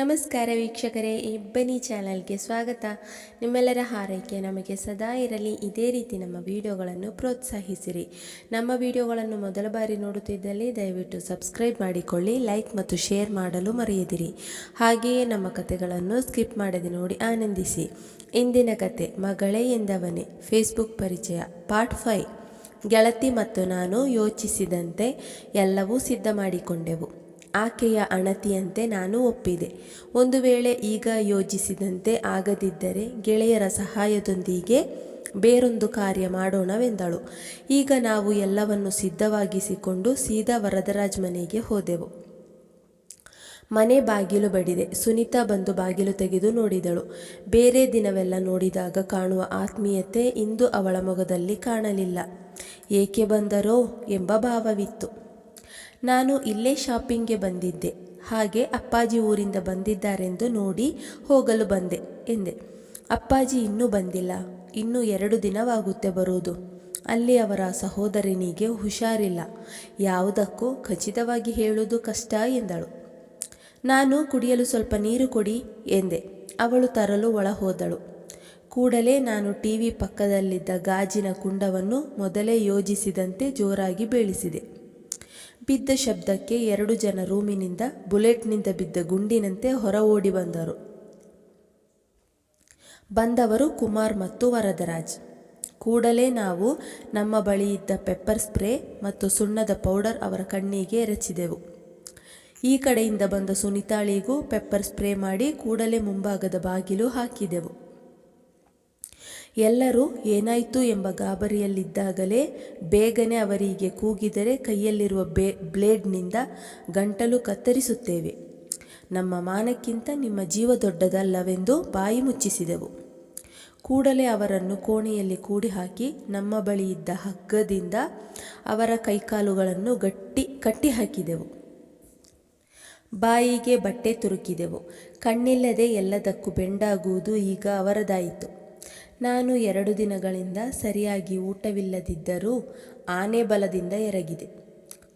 ನಮಸ್ಕಾರ ವೀಕ್ಷಕರೇ ಇಬ್ಬನಿ ಚಾನಲ್ಗೆ ಸ್ವಾಗತ. ನಿಮ್ಮೆಲ್ಲರ ಹಾರೈಕೆ ನಮಗೆ ಸದಾ ಇರಲಿ. ಇದೇ ರೀತಿ ನಮ್ಮ ವಿಡಿಯೋಗಳನ್ನು ಪ್ರೋತ್ಸಾಹಿಸಿರಿ. ನಮ್ಮ ವಿಡಿಯೋಗಳನ್ನು ಮೊದಲ ಬಾರಿ ನೋಡುತ್ತಿದ್ದಲ್ಲಿ ದಯವಿಟ್ಟು ಸಬ್ಸ್ಕ್ರೈಬ್ ಮಾಡಿಕೊಳ್ಳಿ, ಲೈಕ್ ಮತ್ತು ಶೇರ್ ಮಾಡಲು ಮರೆಯದಿರಿ. ಹಾಗೆಯೇ ನಮ್ಮ ಕಥೆಗಳನ್ನು ಸ್ಕಿಪ್ ಮಾಡದೆ ನೋಡಿ ಆನಂದಿಸಿ. ಇಂದಿನ ಕತೆ ಮಗಳೇ ಎಂದವನೇ. ಫೇಸ್ಬುಕ್ ಪರಿಚಯ, ಪಾರ್ಟ್ ಫೈವ್. ಗೆಳತಿ ಮತ್ತು ನಾನು ಯೋಚಿಸಿದಂತೆ ಎಲ್ಲವೂ ಸಿದ್ಧ ಮಾಡಿಕೊಂಡೆವು ಆಕೆಯ ಅಣತಿಯಂತೆ ನಾನು ಒಪ್ಪಿದೆ. ಒಂದು ವೇಳೆ ಈಗ ಯೋಜಿಸಿದಂತೆ ಆಗದಿದ್ದರೆ ಗೆಳೆಯರ ಸಹಾಯದೊಂದಿಗೆ ಬೇರೊಂದು ಕಾರ್ಯ ಮಾಡೋಣವೆಂದಳು. ಈಗ ನಾವು ಎಲ್ಲವನ್ನು ಸಿದ್ಧವಾಗಿಸಿಕೊಂಡು ಸೀದಾ ವರದರಾಜ್ ಮನೆಗೆ ಹೋದೆವು. ಮನೆ ಬಾಗಿಲು ಬಡಿದೆ. ಸುನೀತಾ ಬಂದು ಬಾಗಿಲು ತೆಗೆದು ನೋಡಿದಳು. ಬೇರೆ ದಿನವೆಲ್ಲ ನೋಡಿದಾಗ ಕಾಣುವ ಆತ್ಮೀಯತೆ ಇಂದು ಅವಳ ಮೊಗದಲ್ಲಿ ಕಾಣಲಿಲ್ಲ. ಏಕೆ ಬಂದರೋ ಎಂಬ ಭಾವವಿತ್ತು. ನಾನು ಇಲ್ಲೇ ಶಾಪಿಂಗ್ಗೆ ಬಂದಿದ್ದೆ. ಹಾಗೆ ಅಪ್ಪಾಜಿ ಊರಿಂದ ಬಂದಿದ್ದಾರೆಂದು ನೋಡಿ ಹೋಗಲು ಬಂದೆ, ಎಂದೆ. ಅಪ್ಪಾಜಿ ಇನ್ನೂ ಬಂದಿಲ್ಲ. ಇನ್ನೂ ಎರಡು ದಿನವಾಗುತ್ತೆ ಬರುವುದು ಅಲ್ಲಿ ಅವರ ಸಹೋದರಿನಿಗೆ ಹುಷಾರಿಲ್ಲ. ಯಾವುದಕ್ಕೂ ಖಚಿತವಾಗಿ ಹೇಳುವುದು ಕಷ್ಟ, ಎಂದಳು. ನಾನು ಕುಡಿಯಲು ಸ್ವಲ್ಪ ನೀರು ಕೊಡಿ, ಎಂದೆ. ಅವಳು ತರಲು ಒಳ ಹೋದಳು ಕೂಡಲೇ ನಾನು ಟಿವಿ ಪಕ್ಕದಲ್ಲಿದ್ದ ಗಾಜಿನ ಕುಂಡವನ್ನು ಮೊದಲೇ ಯೋಜಿಸಿದಂತೆ ಜೋರಾಗಿ ಬೀಳಿಸಿದೆ. ಬಿದ್ದ ಶಬ್ದಕ್ಕೆ ಎರಡು ಜನ ರೂಮಿನಿಂದ ಬುಲೆಟ್ನಿಂದ ಬಿದ್ದ ಗುಂಡಿನಂತೆ ಹೊರ ಓಡಿ ಬಂದರು. ಬಂದವರು ಕುಮಾರ್ ಮತ್ತು ವರದರಾಜ್. ಕೂಡಲೇ ನಾವು ನಮ್ಮ ಬಳಿ ಇದ್ದ ಪೆಪ್ಪರ್ ಸ್ಪ್ರೇ ಮತ್ತು ಸುಣ್ಣದ ಪೌಡರ್ ಅವರ ಕಣ್ಣಿಗೆ ಎರಚಿದೆವು. ಈ ಕಡೆಯಿಂದ ಬಂದ ಸುನಿತಾಳಿಗೂ ಪೆಪ್ಪರ್ ಸ್ಪ್ರೇ ಮಾಡಿ ಕೂಡಲೇ ಮುಂಭಾಗದ ಬಾಗಿಲು ಹಾಕಿದೆವು. ಎಲ್ಲರೂ ಏನಾಯಿತು ಎಂಬ ಗಾಬರಿಯಲ್ಲಿದ್ದಾಗಲೇ ಬೇಗನೆ ಅವರಿಗೆ ಕೂಗಿದರೆ ಕೈಯಲ್ಲಿರುವ ಬೇ, ಬ್ಲೇಡ್ನಿಂದ ಗಂಟಲು ಕತ್ತರಿಸುತ್ತೇವೆ. ನಮ್ಮ ಮಾನಕ್ಕಿಂತ ನಿಮ್ಮ ಜೀವ ದೊಡ್ಡದಲ್ಲವೆಂದು ಬಾಯಿ ಮುಚ್ಚಿಸಿದೆವು. ಕೂಡಲೇ ಅವರನ್ನು ಕೋಣೆಯಲ್ಲಿ ಕೂಡಿ ಹಾಕಿ ನಮ್ಮ ಬಳಿ ಇದ್ದ ಹಗ್ಗದಿಂದ ಅವರ ಕೈಕಾಲುಗಳನ್ನು ಗಟ್ಟಿ ಕಟ್ಟಿ ಹಾಕಿದೆವು ಬಾಯಿಗೆ ಬಟ್ಟೆ ತುರುಕಿದೆವು. ಕಣ್ಣಿಲ್ಲದೆ ಎಲ್ಲದಕ್ಕೂ ಬೆಂಡಾಗುವುದು ಈಗ ಅವರದಾಯಿತು. ನಾನು ಎರಡು ದಿನಗಳಿಂದ ಸರಿಯಾಗಿ ಊಟವಿಲ್ಲದಿದ್ದರೂ ಆನೆ ಬಲದಿಂದ ಎರಗಿದೆ.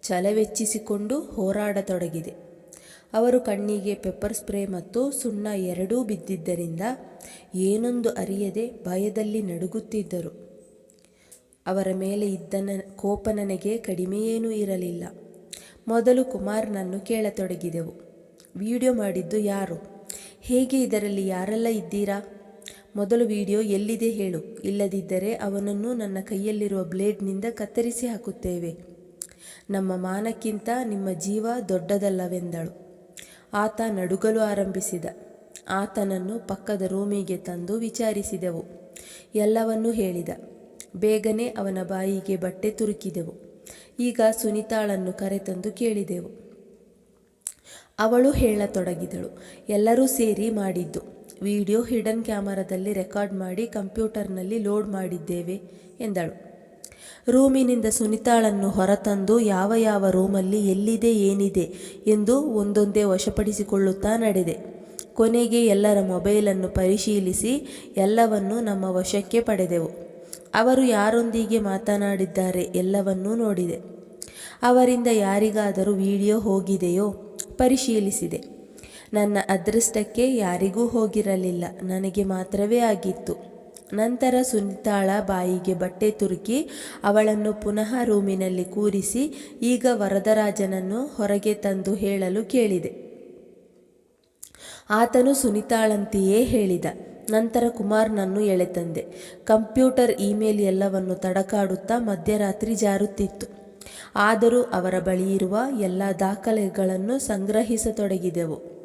ಛಲವೆಚ್ಚಿಸಿಕೊಂಡು ಹೋರಾಡತೊಡಗಿದೆ. ಅವರು ಕಣ್ಣಿಗೆ ಪೆಪ್ಪರ್ ಸ್ಪ್ರೇ ಮತ್ತು ಸುಣ್ಣ ಎರಡೂ ಬಿದ್ದಿದ್ದರಿಂದ ಏನೊಂದು ಅರಿಯದೆ ಭಯದಲ್ಲಿ ನಡುಗುತ್ತಿದ್ದರು. ಅವರ ಮೇಲೆ ಇದ್ದ ನ ಕೋಪ ನನಗೆ ಕಡಿಮೆಯೇನೂ ಇರಲಿಲ್ಲ. ಮೊದಲು ಕುಮಾರ್ನನ್ನು ಕೇಳತೊಡಗಿದೆವು. ವಿಡಿಯೋ ಮಾಡಿದ್ದು ಯಾರು? ಹೇಗೆ ಇದರಲ್ಲಿ ಯಾರೆಲ್ಲ ಇದ್ದೀರಾ? ಮೊದಲು ವಿಡಿಯೋ ಎಲ್ಲಿದೆ ಹೇಳು. ಇಲ್ಲದಿದ್ದರೆ ಅವನನ್ನು ನನ್ನ ಕೈಯಲ್ಲಿರುವ ಬ್ಲೇಡ್ನಿಂದ ಕತ್ತರಿಸಿ ಹಾಕುತ್ತೇವೆ. ನಮ್ಮ ಮಾನಕ್ಕಿಂತ ನಿಮ್ಮ ಜೀವ ದೊಡ್ಡದಲ್ಲವೆಂದಳು. ಆತ ನಡುಗಲು ಆರಂಭಿಸಿದ. ಆತನನ್ನು ಪಕ್ಕದ ರೂಮಿಗೆ ತಂದು ವಿಚಾರಿಸಿದೆವು. ಎಲ್ಲವನ್ನೂ ಹೇಳಿದ. ಬೇಗನೆ ಅವನ ಬಾಯಿಗೆ ಬಟ್ಟೆ ತುರುಕಿದೆವು. ಈಗ ಸುನಿತಾಳನ್ನು ಕರೆತಂದು ಕೇಳಿದೆವು. ಅವಳು ಹೇಳತೊಡಗಿದಳು. ಎಲ್ಲರೂ ಸೇರಿ ಮಾಡಿದ್ದು. ವಿಡಿಯೋ ಹಿಡನ್ ಕ್ಯಾಮರಾದಲ್ಲಿ ರೆಕಾರ್ಡ್ ಮಾಡಿ ಕಂಪ್ಯೂಟರ್ನಲ್ಲಿ ಲೋಡ್ ಮಾಡಿದ್ದೇವೆ, ಎಂದಳು. ರೂಮಿನಿಂದ ಸುನಿತಾಳನ್ನು ಹೊರತಂದು ಯಾವ ಯಾವ ರೂಮಲ್ಲಿ ಎಲ್ಲಿದೆ, ಏನಿದೆ ಎಂದು ಒಂದೊಂದೇ ವಶಪಡಿಸಿಕೊಳ್ಳುತ್ತಾ ನಡೆದೆ. ಕೊನೆಗೆ ಎಲ್ಲರ ಮೊಬೈಲನ್ನು ಪರಿಶೀಲಿಸಿ ಎಲ್ಲವನ್ನು ನಮ್ಮ ವಶಕ್ಕೆ ಪಡೆದೆವು. ಅವರು ಯಾರೊಂದಿಗೆ ಮಾತನಾಡಿದ್ದಾರೆ ಎಲ್ಲವನ್ನೂ ನೋಡಿದೆ. ಅವರಿಂದ ಯಾರಿಗಾದರೂ ವಿಡಿಯೋ ಹೋಗಿದೆಯೋ ಪರಿಶೀಲಿಸಿದೆ. ನನ್ನ ಅದೃಷ್ಟಕ್ಕೆ ಯಾರಿಗೂ ಹೋಗಿರಲಿಲ್ಲ. ನನಗೆ ಮಾತ್ರವೇ ಆಗಿತ್ತು. ನಂತರ ಸುನಿತಾಳ ಬಾಯಿಗೆ ಬಟ್ಟೆ ತುರುಕಿ ಅವಳನ್ನು ಪುನಃ ರೂಮಿನಲ್ಲಿ ಕೂರಿಸಿ ಈಗ ವರದರಾಜನನ್ನು ಹೊರಗೆ ತಂದು ಹೇಳಲು ಕೇಳಿದೆ. ಆತನು ಸುನಿತಾಳಂತೆಯೇ ಹೇಳಿದ. ನಂತರ ಕುಮಾರ್ನನ್ನು ಎಳೆತಂದೆ. ಕಂಪ್ಯೂಟರ್ ಇಮೇಲ್ ಎಲ್ಲವನ್ನು ತಡಕಾಡುತ್ತಾ ಮಧ್ಯರಾತ್ರಿ ಜಾರುತ್ತಿತ್ತು. ಆದರೂ ಅವರ ಬಳಿ ಇರುವ ಎಲ್ಲ ದಾಖಲೆಗಳನ್ನು ಸಂಗ್ರಹಿಸತೊಡಗಿದೆವು.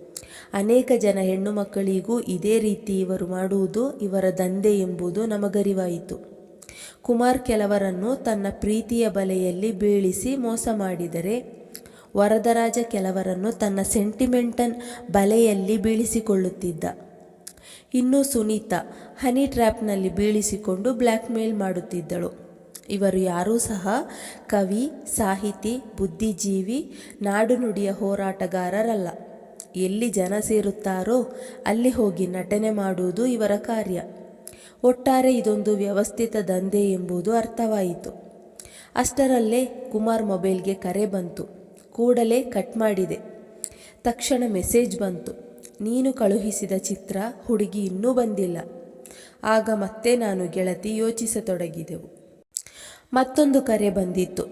ಅನೇಕ ಜನ ಹೆಣ್ಣು ಮಕ್ಕಳಿಗೂ ಇದೇ ರೀತಿ ಇವರು ಮಾಡುವುದು ಇವರ ದಂಧೆ ಎಂಬುದು ನಮಗರಿವಾಯಿತು. ಕುಮಾರ್ ಕೆಲವರನ್ನು ತನ್ನ ಪ್ರೀತಿಯ ಬಲೆಯಲ್ಲಿ ಬೀಳಿಸಿ ಮೋಸ ಮಾಡಿದರೆ, ವರದರಾಜ ಕೆಲವರನ್ನು ತನ್ನ ಸೆಂಟಿಮೆಂಟನ್ ಬಲೆಯಲ್ಲಿ ಬೀಳಿಸಿಕೊಳ್ಳುತ್ತಿದ್ದ. ಇನ್ನು ಸುನೀತಾ ಹನಿ ಟ್ರ್ಯಾಪ್ನಲ್ಲಿ ಬೀಳಿಸಿಕೊಂಡು ಬ್ಲ್ಯಾಕ್ ಮೇಲ್ ಮಾಡುತ್ತಿದ್ದಳು. ಇವರು ಯಾರೂ ಸಹ ಕವಿ, ಸಾಹಿತಿ, ಬುದ್ಧಿಜೀವಿ, ನಾಡು ನುಡಿಯ ಹೋರಾಟಗಾರರಲ್ಲ. ಎಲ್ಲಿ ಜನ ಸೇರುತ್ತಾರೋ ಅಲ್ಲಿ ಹೋಗಿ ನಟನೆ ಮಾಡುವುದು ಇವರ ಕಾರ್ಯ. ಒಟ್ಟಾರೆ ಇದೊಂದು ವ್ಯವಸ್ಥಿತ ದಂಧೆ ಎಂಬುದು ಅರ್ಥವಾಯಿತು. ಅಷ್ಟರಲ್ಲೇ ಕುಮಾರ್ ಮೊಬೈಲ್ಗೆ ಕರೆ ಬಂತು. ಕೂಡಲೇ ಕಟ್ ಮಾಡಿದೆ. ತಕ್ಷಣ ಮೆಸೇಜ್ ಬಂತು. ನೀನು ಕಳುಹಿಸಿದ ಚಿತ್ರ ಹುಡುಗಿ ಇನ್ನೂ ಬಂದಿಲ್ಲ. ಆಗ ಮತ್ತೆ ನಾನು ಗೆಳತಿ ಯೋಚಿಸತೊಡಗಿದೆವು. ಮತ್ತೊಂದು ಕರೆ ಬಂದಿತ್ತು.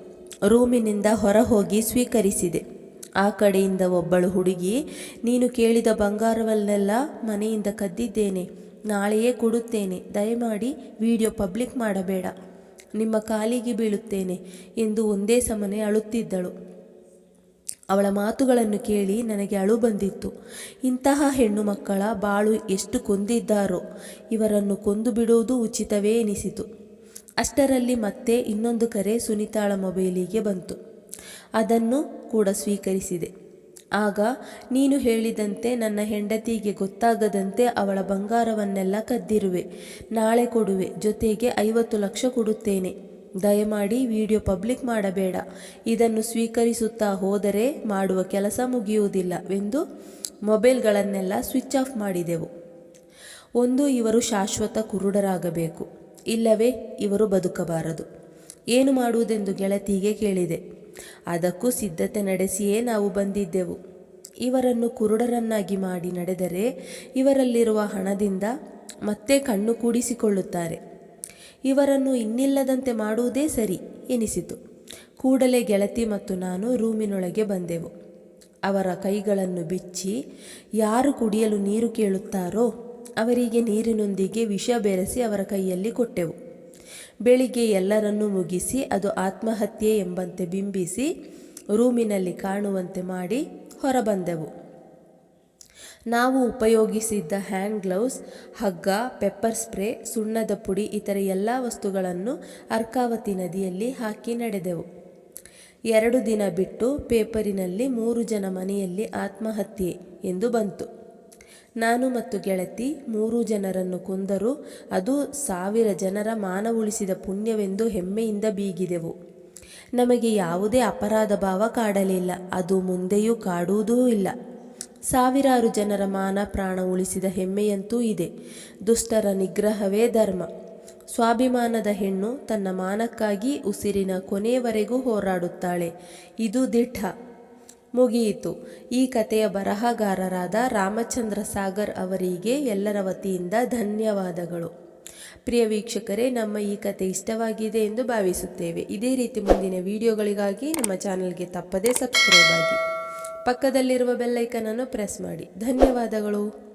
ರೂಮಿನಿಂದ ಹೊರ ಹೋಗಿ ಸ್ವೀಕರಿಸಿದೆ. ಆ ಕಡೆಯಿಂದ ಒಬ್ಬಳು ಹುಡುಗಿ, ನೀನು ಕೇಳಿದ ಬಂಗಾರವನ್ನೆಲ್ಲ ಮನೆಯಿಂದ ಕದ್ದಿದ್ದೇನೆ, ನಾಳೆಯೇ ಕೊಡುತ್ತೇನೆ, ದಯಮಾಡಿ ವಿಡಿಯೋ ಪಬ್ಲಿಕ್ ಮಾಡಬೇಡ, ನಿಮ್ಮ ಕಾಲಿಗೆ ಬೀಳುತ್ತೇನೆ ಎಂದು ಒಂದೇ ಸಮನೆ ಅಳುತ್ತಿದ್ದಳು. ಅವಳ ಮಾತುಗಳನ್ನು ಕೇಳಿ ನನಗೆ ಅಳು ಬಂದಿತ್ತು. ಇಂತಹ ಹೆಣ್ಣು ಮಕ್ಕಳ ಬಾಳು ಎಷ್ಟು ಕೊಂದಿದ್ದಾರೋ, ಇವರನ್ನು ಕೊಂದು ಬಿಡುವುದು ಉಚಿತವೇ ಎನಿಸಿತು. ಅಷ್ಟರಲ್ಲಿ ಮತ್ತೆ ಇನ್ನೊಂದು ಕರೆ ಸುನಿತಾಳ ಮೊಬೈಲಿಗೆ ಬಂತು. ಅದನ್ನು ಕೂಡ ಸ್ವೀಕರಿಸಿದೆ. ಆಗ ನೀನು ಹೇಳಿದಂತೆ ನನ್ನ ಹೆಂಡತಿಗೆ ಗೊತ್ತಾಗದಂತೆ ಅವಳ ಬಂಗಾರವನ್ನೆಲ್ಲ ಕದ್ದಿರುವೆ, ನಾಳೆ ಕೊಡುವೆ, ಜೊತೆಗೆ ಐವತ್ತು ಲಕ್ಷ ಕೊಡುತ್ತೇನೆ. ದಯಮಾಡಿ ವಿಡಿಯೋ ಪಬ್ಲಿಕ್ ಮಾಡಬೇಡ. ಇದನ್ನು ಸ್ವೀಕರಿಸುತ್ತಾ ಹೋದರೆ ಮಾಡುವ ಕೆಲಸ ಮುಗಿಯುವುದಿಲ್ಲವೆಂದು ಮೊಬೈಲ್ಗಳನ್ನೆಲ್ಲ ಸ್ವಿಚ್ ಆಫ್ ಮಾಡಿದೆವು. ಒಂದು, ಇವರು ಶಾಶ್ವತ ಕುರುಡರಾಗಬೇಕು. ಇಲ್ಲವೇ, ಇವರು ಬದುಕಬಾರದು. ಏನು ಮಾಡುವುದೆಂದು ಗೆಳತಿಗೆ ಕೇಳಿದೆ. ಅದಕ್ಕೂ ಸಿದ್ಧತೆ ನಡೆಸಿಯೇ ನಾವು ಬಂದಿದ್ದೆವು. ಇವರನ್ನು ಕುರುಡರನ್ನಾಗಿ ಮಾಡಿ ನಡೆದರೆ ಇವರಲ್ಲಿರುವ ಹಣದಿಂದ ಮತ್ತೆ ಕಣ್ಣು ಕೂಡಿಸಿಕೊಳ್ಳುತ್ತಾರೆ. ಇವರನ್ನು ಇನ್ನಿಲ್ಲದಂತೆ ಮಾಡುವುದೇ ಸರಿ ಎನಿಸಿತು. ಕೂಡಲೇ ಗೆಳತಿ ಮತ್ತು ನಾನು ರೂಮಿನೊಳಗೆ ಬಂದೆವು. ಅವರ ಕೈಗಳನ್ನು ಬಿಚ್ಚಿ, ಯಾರು ಕುಡಿಯಲು ನೀರು ಕೇಳುತ್ತಾರೋ ಅವರಿಗೆ ನೀರಿನೊಂದಿಗೆ ವಿಷ ಬೆರೆಸಿ ಅವರ ಕೈಯಲ್ಲಿ ಕೊಟ್ಟೆವು. ಬೆಳಿಗ್ಗೆ ಎಲ್ಲರನ್ನೂ ಮುಗಿಸಿ ಅದು ಆತ್ಮಹತ್ಯೆ ಎಂಬಂತೆ ಬಿಂಬಿಸಿ ರೂಮಿನಲ್ಲಿ ಕಾಣುವಂತೆ ಮಾಡಿ ಹೊರಬಂದೆವು. ನಾವು ಉಪಯೋಗಿಸಿದ್ದ ಹ್ಯಾಂಡ್ ಗ್ಲೌಸ್, ಹಗ್ಗ, ಪೆಪ್ಪರ್ ಸ್ಪ್ರೇ, ಸುಣ್ಣದ ಪುಡಿ, ಇತರ ಎಲ್ಲ ವಸ್ತುಗಳನ್ನು ಅರ್ಕಾವತಿ ನದಿಯಲ್ಲಿ ಹಾಕಿ ನಡೆದೆವು. ಎರಡು ದಿನ ಬಿಟ್ಟು ಪೇಪರಿನಲ್ಲಿ ಮೂರು ಜನ ಮನೆಯಲ್ಲಿ ಆತ್ಮಹತ್ಯೆ ಎಂದು ಬಂತು. ನಾನು ಮತ್ತು ಗೆಳತಿ ಮೂರು ಜನರನ್ನು ಕೊಂದರೂ. ಅದು ಸಾವಿರ ಜನರ ಮಾನ ಉಳಿಸಿದ ಪುಣ್ಯವೆಂದು ಹೆಮ್ಮೆಯಿಂದ ಬೀಗಿದೆವು. ನಮಗೆ ಯಾವುದೇ ಅಪರಾಧ ಭಾವ ಕಾಡಲಿಲ್ಲ. ಅದು ಮುಂದೆಯೂ ಕಾಡುವುದೂ ಇಲ್ಲ. ಸಾವಿರಾರು ಜನರ ಮಾನ ಪ್ರಾಣ ಉಳಿಸಿದ ಹೆಮ್ಮೆಯಂತೂ ಇದೆ. ದುಷ್ಟರ ನಿಗ್ರಹವೇ ಧರ್ಮ. ಸ್ವಾಭಿಮಾನದ ಹೆಣ್ಣು ತನ್ನ ಮಾನಕ್ಕಾಗಿ ಉಸಿರಿನ ಕೊನೆಯವರೆಗೂ ಹೋರಾಡುತ್ತಾಳೆ. ಇದು ದಿಟ್ಟ. ಮುಗಿಯಿತು. ಈ ಕಥೆಯ ಬರಹಗಾರರಾದ ರಾಮಚಂದ್ರ ಸಾಗರ್ ಅವರಿಗೆ ಎಲ್ಲರ ವತಿಯಿಂದ ಧನ್ಯವಾದಗಳು. ಪ್ರಿಯ ವೀಕ್ಷಕರೇ, ನಮ್ಮ ಈ ಕತೆ ಇಷ್ಟವಾಗಿದೆ ಎಂದು ಭಾವಿಸುತ್ತೇವೆ. ಇದೇ ರೀತಿ ಮುಂದಿನ ವಿಡಿಯೋಗಳಿಗಾಗಿ ನಮ್ಮ ಚಾನಲ್ಗೆ ತಪ್ಪದೇ ಸಬ್ಸ್ಕ್ರೈಬ್ ಆಗಿ. ಪಕ್ಕದಲ್ಲಿರುವ ಬೆಲ್ಲೈಕನನ್ನು ಪ್ರೆಸ್ ಮಾಡಿ. ಧನ್ಯವಾದಗಳು.